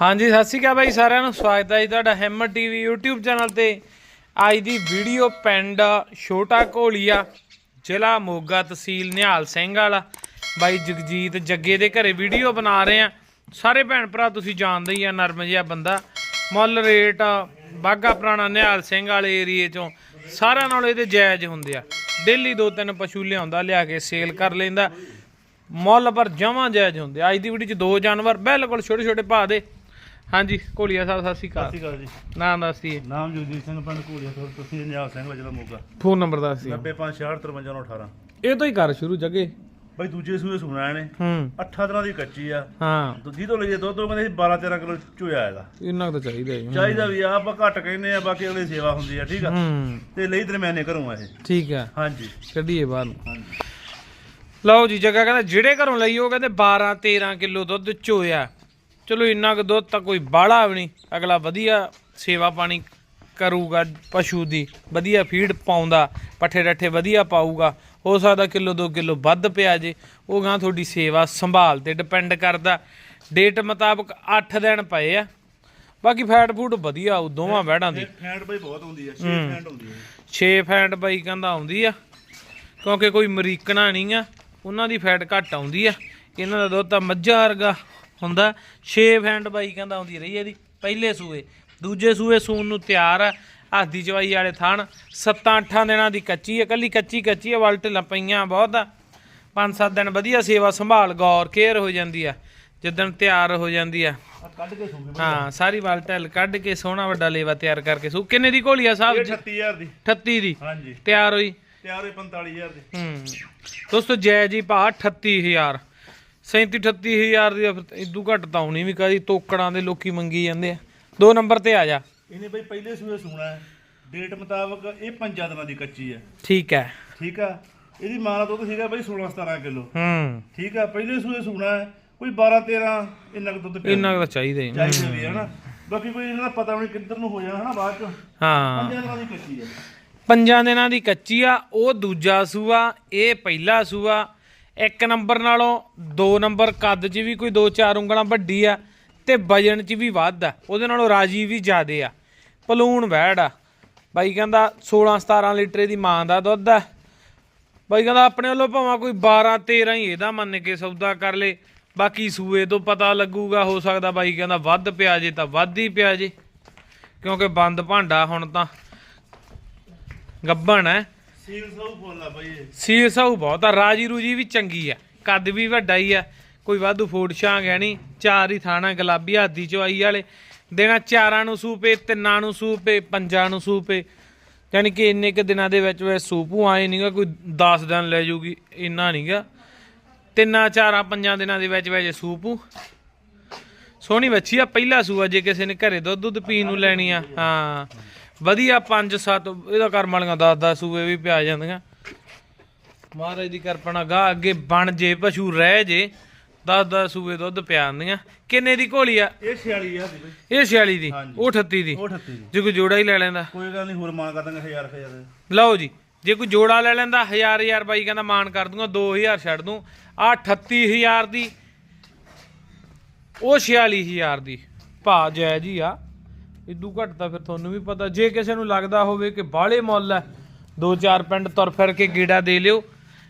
ਹਾਂਜੀ, ਸਤਿ ਸ਼੍ਰੀ ਅਕਾਲ ਬਾਈ ਸਾਰਿਆਂ ਨੂੰ। ਸਵਾਗਤ ਹੈ ਜੀ ਤੁਹਾਡਾ ਹੈਮਰ ਟੀਵੀ YouTube ਚੈਨਲ ਤੇ। ਅੱਜ ਦੀ ਵੀਡੀਓ ਪਿੰਡ ਛੋਟਾ ਘੋਲੀਆ, ਜ਼ਿਲ੍ਹਾ ਮੋਗਾ ਤਹਿਸੀਲ ਨਿਹਾਲ ਸਿੰਘ ਵਾਲਾ। ਬਾਈ ਜਗਜੀਤ ਜੱਗੇ ਦੇ ਘਰੇ ਵੀਡੀਓ ਬਣਾ ਰਹੇ ਆ ਸਾਰੇ ਭੈਣ ਭਰਾ ਤੁਸੀਂ ਜਾਣਦੇ ਹੀ ਆ, ਨਰਮ ਜਿਹਾ ਬੰਦਾ। ਮੁੱਲ ਰੇਟ ਬਾਗਾ ਪੁਰਾਣਾ ਨਿਹਾਲ ਸਿੰਘ ਵਾਲੇ ਏਰੀਏ ਚੋਂ ਸਾਰਿਆਂ ਨਾਲੋਂ ਇਹਦੇ ਜਾਇਜ਼ ਹੁੰਦੇ ਆ। ਡੇਲੀ ਦੋ ਤਿੰਨ ਪਸ਼ੂ ਲਿਆਉਂਦਾ, ਲਿਆ ਕੇ ਸੇਲ ਕਰ ਲੈਂਦਾ। ਮੁੱਲ ਪਰ ਜਮਾਂ ਜਾਇਜ਼ ਹੁੰਦੇ ਆ। ਅੱਜ ਦੀ ਵੀਡੀਓ ਚ ਦੋ ਜਾਨਵਰ ਬਿਲਕੁਲ ਛੋਟੇ ਛੋਟੇ ਭਾਅ ਦੇ। ਹਾਂਜੀ ਘੋਲੀਆ ਸਾਹਿਬ ਸਤਿ ਸ਼੍ਰੀ ਸਤਿ ਅਕਾਲ ਸ਼੍ਰੀ ਅਕਾਲ ਜੀ। ਨਾਮ ਦੱਸੀਏ ਨਾਮ ਜਗਜੀਤ ਸਿੰਘ ਪਿੰਡ ਘੂੜੀਆ ਤੋਂ ਤੁਸੀਂ ਨਿਆਲ ਸਿੰਘ ਵਜਲਾ ਮੋਗਾ। ਫੋਨ ਨੰਬਰ ਦੱਸੀਏ 9565535918 ਇਹ ਤੋਂ ਹੀ ਕਰ ਸ਼ੁਰੂ ਜੱਗੇ। ਬਈ ਦੂਜੇ ਸੂਏ ਸੁਣਾ ਨੇ ਹੂੰ। 8 ਦਿਨਾਂ ਦੀ ਕੱਚੀ ਆ। ਹਾਂ। ਦੂਜੀ ਤੋਂ ਲਈਏ ਦੁੱਧ ਉਹ ਕਹਿੰਦੇ ਸੀ 12 13 ਕਿਲੋ ਚੋਇਆ ਇਹਦਾ। ਇੰਨਾ ਕੁ ਤਾਂ ਚਾਹੀਦਾ ਹੀ ਚਾਹੀਦਾ ਵੀ ਆ ਆਪਾਂ ਘੱਟ ਕਹਿੰਦੇ ਆ ਬਾਕੀ ਅਗਲੀ ਸੇਵਾ ਹੁੰਦੀ ਆ ਠੀਕ ਆ? ਹੂੰ। ਤੇ ਲਈ ਦਰਮਿਆਨੇ ਘਰੋਂ ਆ ਇਹ। ਠੀਕ ਆ। ਹਾਂਜੀ। ਕੱਢੀਏ ਬਾਹਰ ਨੂੰ। ਹਾਂਜੀ। ਲਓ ਜੀ ਜੱਗਾ ਕਹਿੰਦਾ ਜਿਹੜੇ ਘਰੋਂ ਲਈ ਉਹ ਕਹਿੰਦੇ 12 13 ਕਿਲੋ ਦੁੱਧ ਚੋਇਆ ਚਲੋ ਇੰਨਾ ਕੁ ਦੁੱਧ ਤਾਂ ਕੋਈ ਬਾਹਲਾ ਵੀ ਨਹੀਂ। ਅਗਲਾ ਵਧੀਆ ਸੇਵਾ ਪਾਣੀ ਕਰੂਗਾ ਪਸ਼ੂ ਦੀ ਵਧੀਆ ਫੀਡ ਪਾਉਂਦਾ ਪੱਠੇ ਡੱਠੇ ਵਧੀਆ ਪਾਊਗਾ। ਹੋ ਸਕਦਾ ਕਿਲੋ 2 ਕਿਲੋ ਵੱਧ ਪਿਆ ਜੇ। ਉਹ ਗਾਂ ਤੁਹਾਡੀ ਸੇਵਾ ਸੰਭਾਲ ਤੇ ਡਿਪੈਂਡ ਕਰਦਾ। ਡੇਟ ਮੁਤਾਬਕ 8 ਦਿਨ ਪਏ ਆ। ਬਾਕੀ ਫੈਟ ਫੂਡ ਵਧੀਆ ਉਹ ਦੋਵਾਂ ਵਹਿੜਾਂ ਦੀ। ਫੈਂਟ ਬਈ ਬਹੁਤ ਹੁੰਦੀ ਆ 6 ਫੈਂਟ ਹੁੰਦੀ ਆ। 6 ਫੈਟ ਬਾਈ ਕਹਿੰਦਾ ਆਉਂਦੀ ਆ। ਕਿਉਂਕਿ ਕੋਈ ਅਮਰੀਕਨਾ ਨਹੀਂ ਆ ਉਹਨਾਂ ਦੀ ਫੈਟ ਘੱਟ ਆਉਂਦੀ ਆ। ਇਹਨਾਂ ਦਾ ਦੁੱਧ ਤਾਂ ਮੱਝਾਂ ਵਰਗਾ ਹੁੰਦਾ 6 ਫੈਟ ਬਾਈ ਕਹਿੰਦਾ ਆਉਂਦੀ ਰਹੀ ਇਹਦੀ ਪਹਿਲੇ ਸੂਏ। ਦੂਜੇ ਸੂਏ ਸੂਣ ਨੂੰ ਤਿਆਰ ਆ ਹੱਥ ਚਵਾਈ ਵਾਲੇ ਥਣ 7-8 ਦਿਨਾਂ ਦੀ ਕੱਚੀ ਆ ਕੱਲੀ ਕੱਚੀ ਕੱਚੀ ਆ ਵਲਟ ਲਪਈਆਂ ਬਹੁਤ ਆ। 5-7 ਦਿਨ ਵਧੀਆ ਸੇਵਾ ਸੰਭਾਲ ਗੌਰ ਕੇਅਰ ਹੋ ਜਾਂਦੀ ਆ ਜਿੱਦਣ ਤਿਆਰ ਹੋ ਜਾਂਦੀ ਆ। ਕੱਢ ਕੇ ਸੂਗੇ ਹਾਂ ਸਾਰੀ ਵਲ ਢਲ ਕੱਢ ਕੇ ਸੋਹਣਾ ਵੱਡਾ ਲੇਵਾ ਤਿਆਰ ਕਰਕੇ ਸੂ। ਕਿੰਨੇ ਦੀ ਘੋਲੀ ਆ ਸਾਹਿਬ ਜੀ? 38000 ਦੀ। 38 ਦੀ। ਹਾਂਜੀ। ਤਿਆਰ ਹੋਈ? ਤਿਆਰ ਹੋਏ 45000 ਦੀ। ਹੂੰ। ਦੋਸਤੋ ਜੈ ਜੀ ਭਾ 38000 37 38000 ਦੀ ਆ, ਫਿਰ ਇਦੂ ਘੱਟ ਤਾਂ ਆਉਣੀ ਵੀ ਕਾਦੀ ਤੋਕੜਾਂ ਦੇ ਲੋਕੀ ਮੰਗੀ ਜਾਂਦੇ ਆ। ਦੋ ਨੰਬਰ ਤੇ ਆ ਜਾ। ਇਹਨੇ ਬਈ ਪਹਿਲੇ ਸੂਏ ਸੂਣਾ ਹੈ। ਡੇਟ ਮੁਤਾਬਕ ਇਹ ਪੰਜਾਂ ਦਿਨਾਂ ਦੀ ਕੱਚੀ ਹੈ। ਠੀਕ ਹੈ। ਠੀਕ ਆ? ਇਹਦੀ ਮਾਂ ਦਾ ਦੁੱਧ ਸੀਗਾ ਬਈ 16 17 ਕਿਲੋ। ਹੂੰ। ਠੀਕ ਆ? ਪਹਿਲੇ ਸੂਏ ਸੂਣਾ ਹੈ। ਕੋਈ 12 13 ਇੰਨਾ ਕੁ ਦੁੱਧ ਇੰਨਾ ਕੁ ਤਾਂ ਚਾਹੀਦਾ ਹੀ। ਚਾਹੀਦਾ ਵੀ ਹੈ ਨਾ ਬਾਕੀ ਕੋਈ ਇਹਨਾਂ ਦਾ ਪਤਾ ਨਹੀਂ ਕਿੱਧਰ ਨੂੰ ਹੋ ਜਾਣਾ ਹਨਾ ਬਾਅਦ ਚ। ਹਾਂ। ਪੰਜਾਂ ਦਿਨਾਂ ਦੀ ਕੱਚੀ ਹੈ। ਪੰਜਾਂ ਦਿਨਾਂ ਦੀ ਕੱਚੀ ਆ ਉਹ ਦੂਜਾ ਸੂਆ ਇਹ ਪਹਿਲਾ ਸੂਆ ਇੱਕ ਨੰਬਰ ਨਾਲੋਂ ਦੋ ਨੰਬਰ ਕੱਦ 'ਚ ਵੀ ਕੋਈ 2-4 ਉਂਗਲਾਂ ਵੱਡੀ ਆ ਤੇ ਵਜਨ 'ਚ ਵੀ ਵੱਧ ਆ। ਉਹਦੇ ਨਾਲੋਂ ਰਾਜੀ ਵੀ ਜ਼ਿਆਦੇ ਆ। ਪਲੂਣ ਵੈੜ ਆ। ਬਾਈ ਕਹਿੰਦਾ 16-17 ਲੀਟਰ ਦੀ ਮਾਂ ਦਾ ਦੁੱਧ ਆ। ਬਾਈ ਕਹਿੰਦਾ ਆਪਣੇ ਵੱਲੋਂ ਭਾਵੇਂ ਕੋਈ 12-13 ਹੀ ਇਹਦਾ ਮੰਨ ਕੇ ਸੌਦਾ ਕਰ ਲੇ। ਬਾਕੀ ਸੂਏ ਤੋਂ ਪਤਾ ਲੱਗੂਗਾ, ਹੋ ਸਕਦਾ ਬਾਈ ਕਹਿੰਦਾ ਵੱਧ ਪਿਆ ਜੇ ਤਾਂ ਵੱਧ ਹੀ ਪਿਆ ਜੇ। ਕਿਉਂਕਿ ਬੰਦ ਭਾਂਡਾ ਹੁਣ ਤਾਂ ਗੱਬਣ ਹੈ। ਸੀਲ ਸੌ ਫੁੱਲ ਆ ਬਈ ਇਹ ਸੀਲ ਸਾਊ ਬਹੁਤ ਆ, ਰਾਜੀ ਰੂਜੀ ਵੀ ਚੰਗੀ ਆ, ਕੱਦ ਵੀ ਵੱਡਾ ਹੀ ਆ, ਕੋਈ ਵਾਧੂ ਫੋੜ ਛਾਂਗ ਹੈ ਨਹੀਂ, ਚਾਰ ਹੀ ਥਾਣਾ, ਗੁਲਾਬੀ ਹਾਦੀ ਚਵਾਈ ਵਾਲੇ, ਦੇਣਾ ਚਾਰਾਂ ਨੂੰ ਸੂਪੇ, ਤਿੰਨਾਂ ਨੂੰ ਸੂਪੇ, ਪੰਜਾਂ ਨੂੰ ਸੂਪੇ, ਯਾਨੀ ਕਿ ਇੰਨੇ ਕੁ ਦਿਨਾਂ ਦੇ ਵਿੱਚ ਵਿੱਚ ਸੂਪੂ ਆਏ ਨਹੀਂਗਾ ਕੋਈ 10 ਦਿਨ ਲੈ ਜੂਗੀ, ਇੰਨਾ ਨਹੀਂਗਾ ਤਿੰਨਾਂ, ਚਾਰਾਂ, ਪੰਜਾਂ ਦਿਨਾਂ ਦੇ ਵਿੱਚ ਵਿੱਚ ਸੂਪੂ ਸੋਹਣੀ ਵੱਛੀ ਆ, ਪਹਿਲਾ ਸੂਆ, ਜੇ ਕਿਸੇ ਨੇ ਘਰੇ ਦੁੱਧ ਦੁੱਧ ਪੀਣ ਨੂੰ ਲੈਣੀ ਆ, ਹਾਂ। ਵਧੀਆ 5-7 ਇਹਦਾ ਕਰਮ ਵਾਲੀਆਂ 10-10 ਸੂਏ ਵੀ ਪਿਆ ਜਾਂਦੀਆਂ। ਮਹਾਰਾਜ ਦੀ ਕਿਰਪਾ ਗਾ ਅੱਗੇ ਬਣ ਜੇ ਪਸ਼ੂ ਰਹਿ ਜੇ 10-10 ਸੂਏ ਦੁੱਧ ਪਿਆ ਜਾਂਦੀਆਂ। ਕਿੰਨੇ ਦੀ ਘੋਲੀ ਆ? ਇਹ 46000 ਦੀ ਬਈ। ਇਹ 46 ਦੀ ਹਾਂਜੀ। ਉਹ 38 ਦੀ। ਉਹ 38 ਦੀ। ਜੇ ਕੋਈ ਜੋੜਾ ਹੀ ਲੈ ਲੈਂਦਾ। ਕੋਈ ਗੱਲ ਨਹੀਂ ਹੋਰ ਮਾਨ ਕਰ ਦਾਂਗੇ 1000 1000 ਲਓ ਜੀ ਜੇ ਕੋਈ ਜੋੜਾ ਲੈ ਲੈਂਦਾ 1000 1000 ਬਾਈ ਕਹਿੰਦਾ ਮਾਨ ਕਰ ਦੂੰਗਾ 2000 ਛੱਡ ਦੂੰ। ਆ 38000 ਦੀ ਉਹ 46000 ਦੀ। ਭਾ ਜੈ ਜੀ ਆ। ਇਦੂ ਘੱਟ ਤਾਂ ਫਿਰ ਤੁਹਾਨੂੰ ਵੀ ਪਤਾ। ਜੇ ਕਿਸੇ ਨੂੰ ਲੱਗਦਾ ਹੋਵੇ ਕਿ ਬਾਹਲੇ ਮੁੱਲ ਹੈ, ਦੋ ਚਾਰ ਪਿੰਡ ਤੁਰ ਫਿਰ ਕੇ ਗੇੜਾ ਦੇ ਲਿਓ।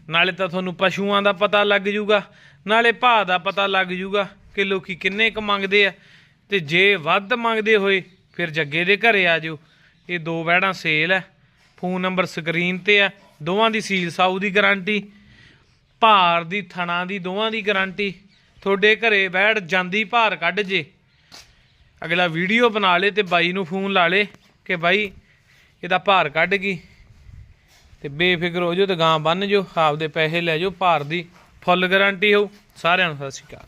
ਨਾਲੇ ਤਾਂ ਤੁਹਾਨੂੰ ਪਸ਼ੂਆਂ ਦਾ ਪਤਾ ਲੱਗ ਜੂਗਾ, ਨਾਲੇ ਭਾਅ ਦਾ ਪਤਾ ਲੱਗ ਜੂਗਾ ਕਿ ਲੋਕੀ ਕਿੰਨੇ ਕੁ ਮੰਗਦੇ ਆ। ਤੇ ਜੇ ਵੱਧ ਮੰਗਦੇ ਹੋਏ ਫਿਰ ਜੱਗੇ ਦੇ ਘਰੇ ਆ ਜਿਓ। ਇਹ ਦੋ ਵਹਿੜਾਂ ਸੇਲ ਹੈ, ਫੋਨ ਨੰਬਰ ਸਕਰੀਨ ਤੇ ਆ ਦੋਵਾਂ ਦੀ ਸੀਲ ਸਾਊ ਦੀ ਗਾਰੰਟੀ, ਭਾਰ ਦੀ ਥਣਾ ਦੀ ਦੋਵਾਂ ਦੀ ਗਾਰੰਟੀ। ਤੁਹਾਡੇ ਘਰੇ ਬੈਠ ਜਾਂਦੀ ਭਾਰ ਕੱਢ ਜੇ ਅਗਲਾ ਵੀਡੀਓ ਬਣਾ ਲੇ ਤੇ ਬਾਈ ਨੂੰ ਫੋਨ ਲਾ ਲੇ ਕਿ ਬਾਈ ਇਹਦਾ ਭਾਰ ਕੱਢ ਗਈ ਤੇ ਬੇਫਿਕਰ ਹੋ ਜਾਓ ਤੇ ਗਾਂ ਬੰਨ ਜਾਓ, ਆਪਦੇ ਪੈਸੇ ਲੈ ਜਾਓ, ਭਾਰ ਦੀ ਫੁੱਲ ਗਾਰੰਟੀ ਹੋਊ। ਸਾਰਿਆਂ ਨੂੰ ਸਤਿ ਸ਼੍ਰੀ ਅਕਾਲ।